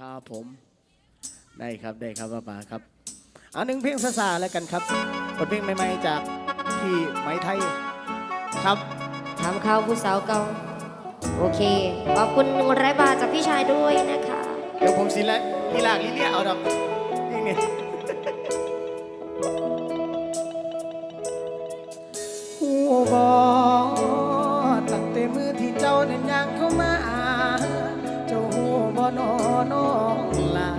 ครับผมได้ครับได้ครับป้าป๋าครับเอาหนึ่งเพลงซาซาแล้วกันครับบทเพลงใหม่ๆจากพี่ไหมไทยครับถามข่าวผู้สาวเก่าโอเค ขอบคุณหนึ่งร้อยบาทจากพี่ชายด้วยนะคะ เดี๋ยวผมสิละลีลากลีเลียเอาดอกนี่นี่หูบอตั้งแต่มือที่เจ้าเดินย่างเข้ามาเจ้าหูบอ นอน้องลา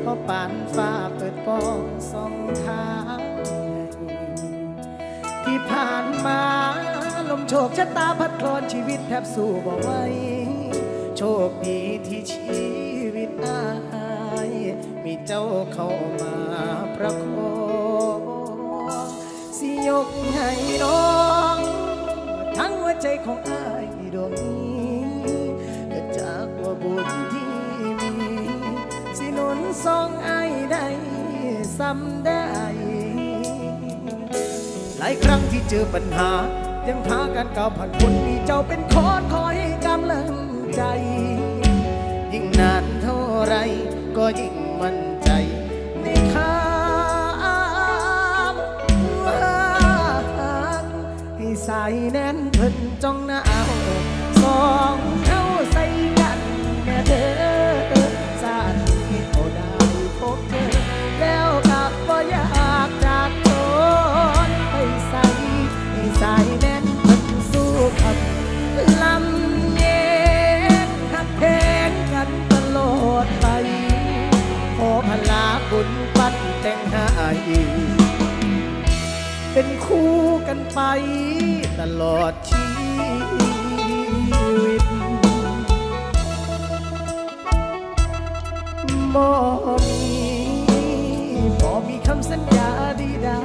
เพราะปานฟ้าเปิดปองสองทางที่ผ่านมาลมโชคชะตาพัดคลอนชีวิตแทบสู้บ่ไหวโชคดีที่ชีวิตอายมีเจ้าเข้ามาประคองสิยกให้น้องทั้งหัวใจของอายดวงนี้เกิดจากว่าบุญที่ สองไอายได้ซ้ำได้ หลายครั้งที่เจอปัญหา ยังพากันก้าวผ่านพ้นมีเจ้าเป็นคอนคอยกำลังใจ ยิ่งนานเท่าไรก็ยิ่งมั่นใจในคำว่าให้สายแน่นเพิ่นจ้องหน้าเอาสอง เป็นคู่กันไปตลอดชีวิตบ่มีบ่มีคำสัญญาดีได้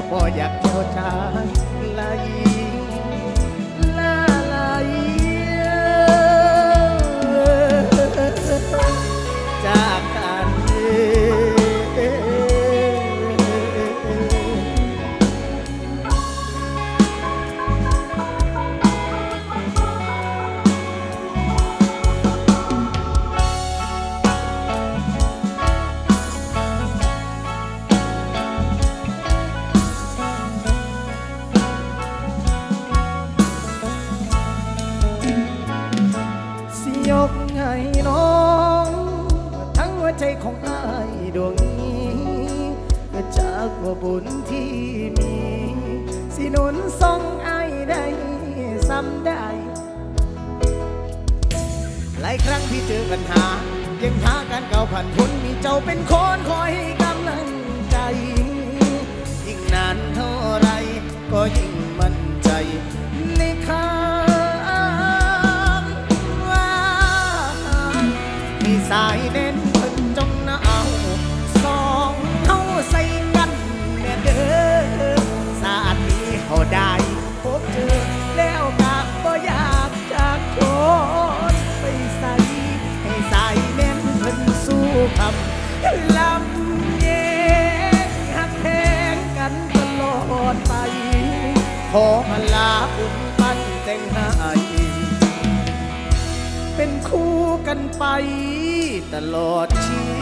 ก็พออยากเที่ยวทาง ยกให้น้อง ทั้งหัวใจของอายดวงนี้ก็จากว่าบุญที่มี สิหนุนส่องอายได้ซ้ำได้ หลายครั้งที่เจอปัญหายังหาการเก่าผ่านพ้นมีเจ้าเป็นคนคอยกำลังใจ ยิ่งนานเท่าไรก็ยิ่ง เขาได้พบเจอแล้วกะบ่อยากจากคนไปใส่ให้ใสายแน่นเพิ่นสู้คำลำเย็นหักแพงกันตลอดไป ขอพลาบุญปั้นแต่งให้เป็นคู่กันไปตลอดชีวิต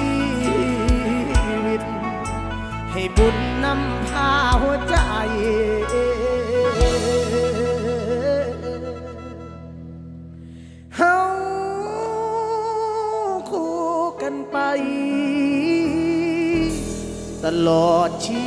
ให้บุญนำพาหัวใจ เฮาคู่กันไป ตลอดชี